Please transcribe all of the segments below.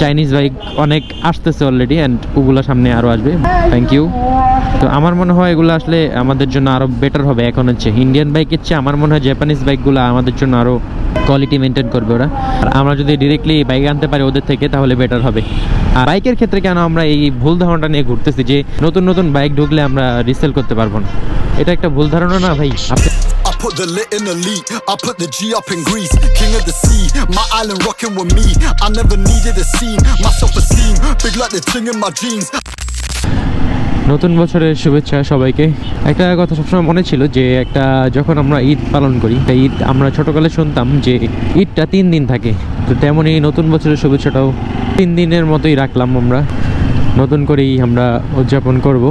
Chinese bike অনেক আসতেছে already and ওগুলো সামনে আরও আসবে। থ্যাংক ইউ তো আমার মনে হয় এগুলো আসলে আমাদের জন্য আরও বেটার হবে। এখন হচ্ছে ইন্ডিয়ান বাইকের চেয়ে আমার মনে হয় জাপানিজ বাইকগুলো আমাদের জন্য আরও কোয়ালিটি মেনটেন করবে ওরা। আর আমরা যদি ডিরেক্টলি বাইক আনতে পারি ওদের থেকে, তাহলে বেটার হবে। আর বাইকের ক্ষেত্রে কেন আমরা এই ভুল ধারণাটা নিয়ে ঘুরতেছি যে নতুন নতুন বাইক ঢুকলে আমরা রিসেল করতে পারব না? এটা একটা ভুল ধারণা না ভাই? আপনি put the lit in elite. I put the G up in Greece. King of the sea. My island rocking with me. I never needed a scene. My self esteem. Big like the ting in my jeans. নতুন বছরের শুভেচ্ছা সবাইকে একটা কথা সবসময় মনে ছিল যে একটা যখন আমরা ঈদ পালন করি তা ঈদ আমরা ছোটোকালে শুনতাম যে ঈদটা তিন দিন থাকে তো তেমনই নতুন বছরের শুভেচ্ছাটাও তিন দিনের মতোই রাখলাম আমরা নতুন করেই আমরা উদযাপন করব।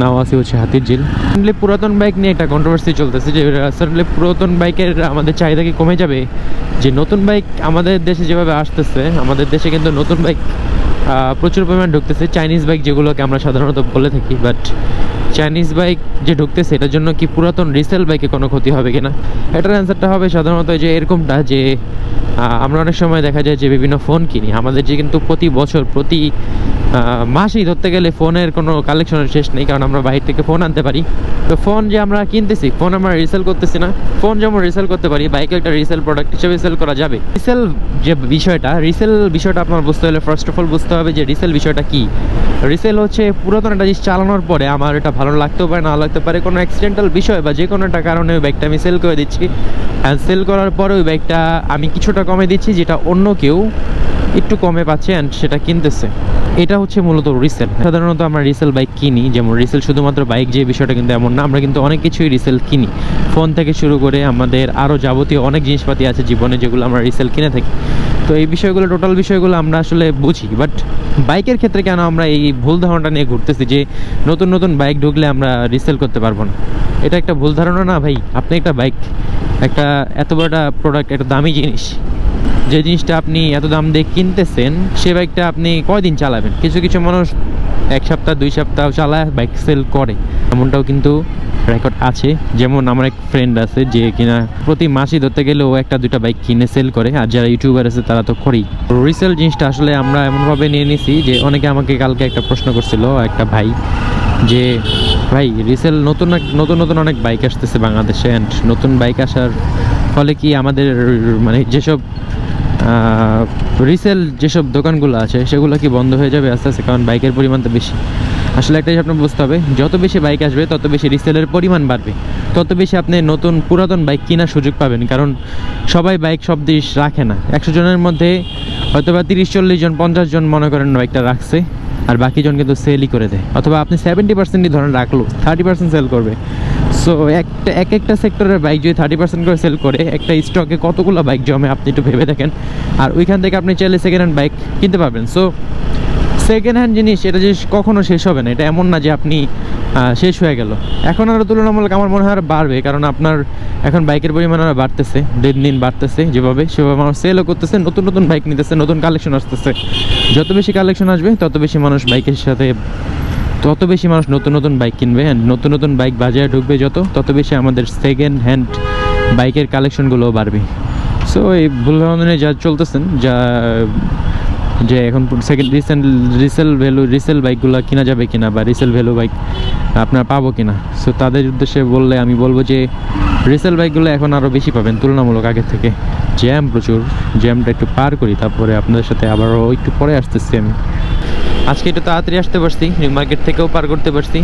নাও আছে হচ্ছে হাতির ঝিল। Recently পুরাতন বাইক নিয়ে একটা কন্ট্রোভার্সি চলতেছে যে, আসলে পুরাতন বাইকের আমাদের চাহিদা কি কমে যাবে? যে, নতুন বাইক আমাদের দেশে যেভাবে আসতেছে, আমাদের দেশে কিন্তু নতুন বাইক প্রচুর পরিমাণ ঢুকতেছে। চাইনিজ বাইক যেগুলোকে আমরা সাধারণত বলে থাকি বাট চাইনিজ বাইক যে ঢুকতেছে, এটার জন্য কি পুরাতন রিসেল বাইকে কোনো ক্ষতি হবে কিনা? এটার অ্যান্সারটা হবে সাধারণত যে, এরকমটা যে আমরা অনেক সময় দেখা যায় যে, বিভিন্ন ফোন কিনি। আমাদের যে কিন্তু প্রতি বছর, প্রতি মাসেই ধরতে গেলে ফোনের কোনো কালেকশনের শেষ নেই, কারণ আমরা বাইরে থেকে ফোন আনতে পারি। তো ফোন যে আমরা কিনতেছি, ফোন আমরা রিসেল করতেছি না। ফোন যেমন রিসেল করতে পারি বাইকে একটা রিসেল প্রোডাক্ট হিসেবে সেল করা যাবে। রিসেল যে বিষয়টা রিসেল বিষয়টা আপনার বুঝতে হলে ফার্স্ট অফ অল বুঝতে হবে যে রিসেল বিষয়টা কি। রিসেল হচ্ছে পুরাতন একটা জিনিস চালানোর পরে আমার এটা ভালো লাগতেও পারে, না লাগতে পারে, কোনো অ্যাক্সিডেন্টাল বিষয় বা যে কোনো একটা কারণে ওই বাইকটা আমি সেল করে দিচ্ছি। অ্যান্ড সেল করার পরে ওই বাইকটা আমি কিছুটা কমে দিচ্ছি, যেটা অন্য কেউ একটু কমে পাচ্ছে অ্যান্ড সেটা কিনতেছে। এটা হচ্ছে মূলত রিসেল সাধারণত আমরা রিসেল বাইক কিনি, যেমন রিসেল শুধুমাত্র বাইক যে বিষয়টা কিন্তু এমন না, আমরা কিন্তু অনেক কিছুই রিসেল কিনি। ফোন থেকে শুরু করে আমাদের আরও যাবতীয় অনেক জিনিসপাতি আছে জীবনে যেগুলো আমরা রিসেল কিনে থাকি। তো এই বিষয়গুলো টোটাল বিষয়গুলো আমরা আসলে বুঝি। বাট বাইকের ক্ষেত্রে কেন আমরা এই ভুল ধারণাটা নিয়ে ঘুরতেছি যে নতুন নতুন বাইক ঢুকলে আমরা রিসেল করতে পারব না? এটা একটা ভুল ধারণা না ভাই? আপনি একটা বাইক একটা এত বড় প্রোডাক্ট একটা দামি জিনিস যে জিনিসটা আপনি এত দাম দিয়ে কিনতেছেন, সে বাইকটা আপনি কয়দিন চালাবেন? কিছু কিছু মানুষ এক সপ্তাহ, দুই সপ্তাহ চালায়, বাইক সেল করে। এমনটাও কিন্তু রেকর্ড আছে। যেমন আমার এক ফ্রেন্ড আছে যে কিনা প্রতি মাসই ধরতে গেলে ও একটা, দুইটা বাইক কিনে সেল করে। আর যারা ইউটিউবার আছে, তারা তো করেই। রিসেল জিনিসটা আসলে আমরা এমনভাবে নিয়ে নিছি যে অনেকে আমাকে কালকে একটা প্রশ্ন করছিল, একটা ভাই, যে, ভাই রিসেল নতুন নতুন নতুন অনেক বাইক আসতেছে বাংলাদেশে অ্যান্ড নতুন বাইক আসার ফলে কি আমাদের মানে যেসব রিসেল যেসব দোকানগুলো আছে, সেগুলো কি বন্ধ হয়ে যাবে আস্তে আস্তে? কারণ বাইকের পরিমাণ তো বেশি। আসলে একটা জিনিস আপনার বুঝতে হবে, যত বেশি বাইক আসবে, তত বেশি রিসেলের পরিমাণ বাড়বে। তত বেশি আপনি নতুন পুরাতন বাইক কেনার সুযোগ পাবেন, কারণ সবাই বাইক সব দেশ রাখে না। একশো জনের মধ্যে হয়তো বা তিরিশ, চল্লিশ জন, পঞ্চাশ জন মনে করেন বাইকটা রাখছে, আর বাকি জন কিন্তু সেলই করে দেয়। অথবা আপনি সেভেন্টি পার্সেন্টই ধরেন রাখল থার্টি পার্সেন্ট সেল করবে। সো একটা এক একটা সেক্টরের বাইক যদি থার্টি পার্সেন্ট করে সেল করে, একটা স্টকে কতগুলো বাইক জমে আপনি একটু ভেবে দেখেন। আর ওইখান থেকে আপনি চাইলে সেকেন্ড হ্যান্ড বাইক কিনতে পারবেন। সো সেকেন্ড হ্যান্ড জিনিস, এটা জিনিস কখনো শেষ হবে না। এটা এমন না যে আপনি শেষ হয়ে গেল। এখন আরও তুলনামূলক আমার মনে হয় আরও বাড়বে, কারণ আপনার এখন বাইকের পরিমাণ আরও বাড়তেছে। দিন দিন বাড়তেছে যেভাবে, সেভাবে মানুষ সেলও করতেছে, নতুন নতুন বাইক নিতেছে, নতুন কালেকশন আসতেছে। যত বেশি কালেকশন আসবে, তত বেশি মানুষ বাইকের সাথে তত বেশি মানুষ নতুন নতুন বাইক কিনবে and নতুন নতুন বাইক বাজারে ঢুকবে যত, তত বেশি আমাদের সেকেন্ড হ্যান্ড বাইকের কালেকশনগুলোও বাড়বে। সো এই ভুল ধরনের যা চলতেছেন, যা, যে এখন second recent resale value resale বাইকগুলো কিনা যাবে কিনা বা রিসেল ভ্যালু বাইক আপনারা পাবো কিনা সো তাদের উদ্দেশ্যে বললে আমি বলব যে রিসেল বাইকগুলো এখন আরও বেশি পাবেন, তুলনামূলক আগের থেকে। জ্যাম প্রচুর জ্যামটা একটু পার করি, তারপরে আপনাদের সাথে আবারও একটু পরে আসতেছি আমি। আজকে একটু তাড়াতাড়ি আসতে পারছি নিউ মার্কেট থেকেও পার করতে পারছি।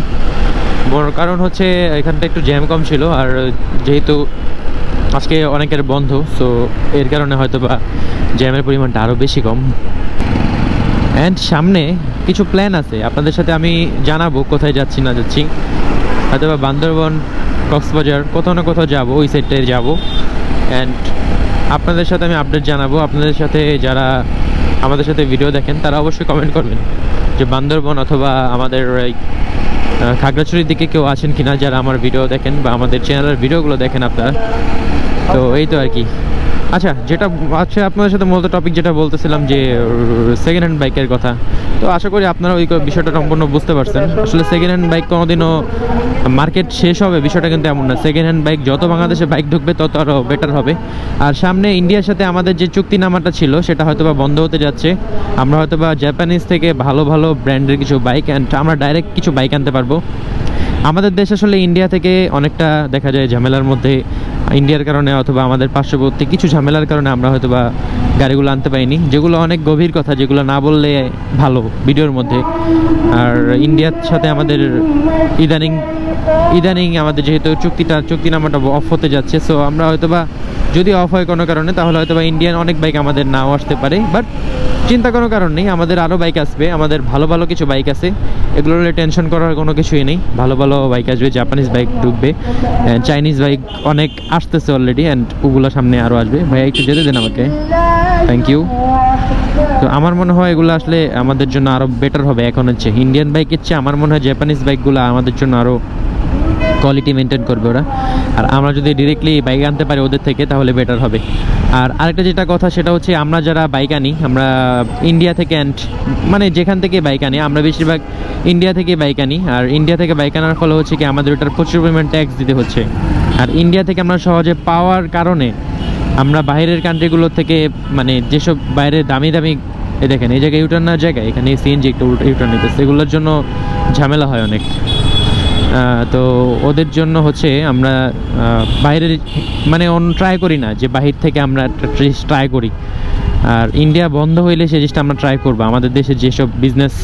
বড় কারণ হচ্ছে, এখানটা একটু জ্যাম কম ছিল, আর যেহেতু আজকে অনেকের বন্ধ সো এর কারণে হয়তো বা জ্যামের পরিমাণটা আরও বেশি কম। অ্যান্ড সামনে কিছু প্ল্যান আছে, আপনাদের সাথে আমি জানাব কোথায় যাচ্ছি, না যাচ্ছি। হয়তো বা বান্দরবন, কক্সবাজার, কোথাও না কোথাও যাব, ওই সাইডটায় যাব। অ্যান্ড আপনাদের সাথে আমি আপডেট জানাব, আপনাদের সাথে যারা আমাদের সাথে ভিডিও দেখেন তারা অবশ্যই কমেন্ট করবেন যে বান্দরবন অথবা আমাদের এই খাগড়াছড়ির দিকে কেউ আছেন কিনা যারা আমার ভিডিও দেখেন বা আমাদের চ্যানেলের ভিডিওগুলো দেখেন আপনারা। তো এই তো আর কি। আচ্ছা যেটা আচ্ছা আপনাদের সাথে মূলত টপিক যেটা বলতেছিলাম যে সেকেন্ড হ্যান্ড বাইকের কথা। তো আশা করি আপনারা ওই বিষয়টা সম্পূর্ণ বুঝতে পারছেন। আসলে সেকেন্ড হ্যান্ড বাইক কোনোদিনও মার্কেট শেষ হবে, বিষয়টা কিন্তু এমন না। সেকেন্ড হ্যান্ড বাইক যত বাংলাদেশে বাইক ঢুকবে, তত আরও বেটার হবে। আর সামনে ইন্ডিয়ার সাথে আমাদের যে চুক্তিনামাটা ছিল, সেটা হয়তো বা বন্ধ হতে যাচ্ছে। আমরা হয়তো বা জাপানিজ থেকে ভালো ভালো ব্র্যান্ডের কিছু বাইক অ্যান্ড আমরা ডাইরেক্ট কিছু বাইক আনতে পারব। আমাদের দেশ আসলে ইন্ডিয়া থেকে অনেকটা দেখা যায় ঝামেলার মধ্যে। ইন্ডিয়ার কারণে অথবা আমাদের পার্শ্ববর্তী কিছু ঝামেলার কারণে আমরা হয়তো বা গাড়িগুলো আনতে পারিনি, যেগুলো অনেক গভীর কথা, যেগুলো না বললে ভালো ভিডিওর মধ্যে। আর ইন্ডিয়ার সাথে আমাদের ইদানিং ইদানিং আমাদের যেহেতু চুক্তিটা চুক্তি নামাটা অফ হতে যাচ্ছে সো আমরা হয়তো বা যদি অফ হয় কোনো কারণে, তাহলে হয়তো বা ইন্ডিয়ান অনেক বাইক আমাদের নাও আসতে পারে বাট চিন্তা কোনো কারণ নেই, আমাদের আরও বাইক আসবে, আমাদের ভালো ভালো কিছু বাইক আছে, এগুলো নিয়ে টেনশন করার কোনো কিছুই নেই, ভালো ভালো বাইক আসবে জাপানিজ বাইক ঢুকবে চাইনিজ বাইক অনেক আসতেছে অলরেডি অ্যান্ড ওগুলো সামনে আরও আসবে। ভাইয়া, একটু যেতে দেন আমাকে। থ্যাংক ইউ তো আমার মনে হয় এগুলো আসলে আমাদের জন্য আরও বেটার হবে, এখন হচ্ছে ইন্ডিয়ান বাইকের চেয়ে আমার মনে হয় জাপানিজ বাইকগুলো আমাদের জন্য আরও কোয়ালিটি মেনটেন করবে ওরা। আর আমরা যদি ডিরেক্টলি বাইক আনতে পারি ওদের থেকে, তাহলে বেটার হবে। আর আরেকটা যেটা কথা, সেটা হচ্ছে আমরা যারা বাইক আনি, আমরা ইন্ডিয়া থেকে অ্যান্ড মানে যেখান থেকে বাইক আনি, আমরা বেশিরভাগ ইন্ডিয়া থেকে বাইক আনি। আর ইন্ডিয়া থেকে বাইক আনার ফলে হচ্ছে কি, আমাদের ওটার প্রচুর পরিমাণ ট্যাক্স দিতে হচ্ছে। আর ইন্ডিয়া থেকে আমরা সহজে পাওয়ার কারণে আমরা বাইরের কান্ট্রিগুলো থেকে মানে যেসব বাইরের দামি দামি এই দেখেন, এই জায়গায় ইউটার্ন না জায়গায় এখানে সিএনজি একটু ইউটার্ন নিতেছে। এগুলোর জন্য ঝামেলা হয় অনেক। তো ওদের জন্য হচ্ছে আমরা বাইরের মানে অন ট্রাই করি না যে বাহির থেকে আমরা একটা ট্রিস ট্রাই করি। আর ইন্ডিয়া বন্ধ হইলে সে জিনিসটা আমরা ট্রাই করব। আমাদের দেশে যেসব বিজনেস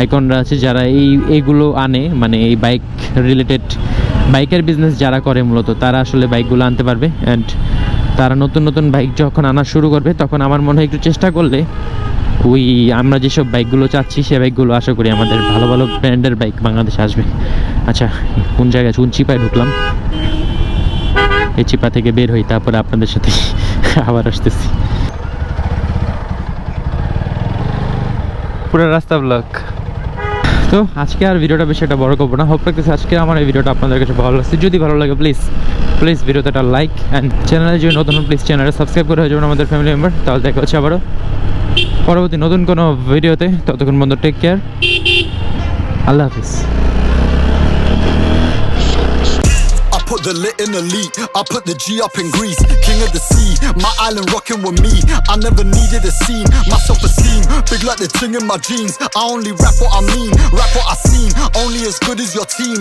আইকনরা আছে, যারা এই এইগুলো আনে মানে এই বাইক রিলেটেড বাইকের বিজনেস যারা করে মূলত, তারা আসলে বাইকগুলো আনতে পারবে। অ্যান্ড তারা নতুন নতুন বাইক যখন আনা শুরু করবে, তখন আমার মনে হয় একটু চেষ্টা করলে ওই আমরা যেসব বাইকগুলো চাচ্ছি, সে বাইকগুলো আশা করি আমাদের ভালো ভালো ব্র্যান্ডের বাইক বাংলাদেশে আসবে। আচ্ছা কোন জায়গায় কোন চিপায় ঢুকলাম? এই চিপা থেকে বের হই, তারপরে আপনাদের সাথে আবার আসতেছি। পুরো রাস্তা ব্লক। তো আজকে আর ভিডিওটা বেশি একটা বড় করব না। হোপ রাখতেছি আজকে আমার এই ভিডিওটা আপনাদের কাছে ভালো লাগছে। যদি ভালো লাগে প্লিজ প্লিজ ভিডিওতে একটা লাইক অ্যান্ড চ্যানেলে যদি নতুন প্লিজ চ্যানেলে সাবস্ক্রাইব করে হয়ে যাবেন আমাদের ফ্যামিলি মেম্বার তাহলে দেখা হচ্ছে আবারও পরবর্তী নতুন কোনো ভিডিওতে ততক্ষণ বন্ধু টেক কেয়ার আল্লাহ হাফিজ। The lit in elite. I put the G up in Greece. King of the sea. My island rocking with me. I never needed a scene. My self esteem. Big like the ting in my jeans. I only rap what I mean. Rap what I seen. Only as good as your team.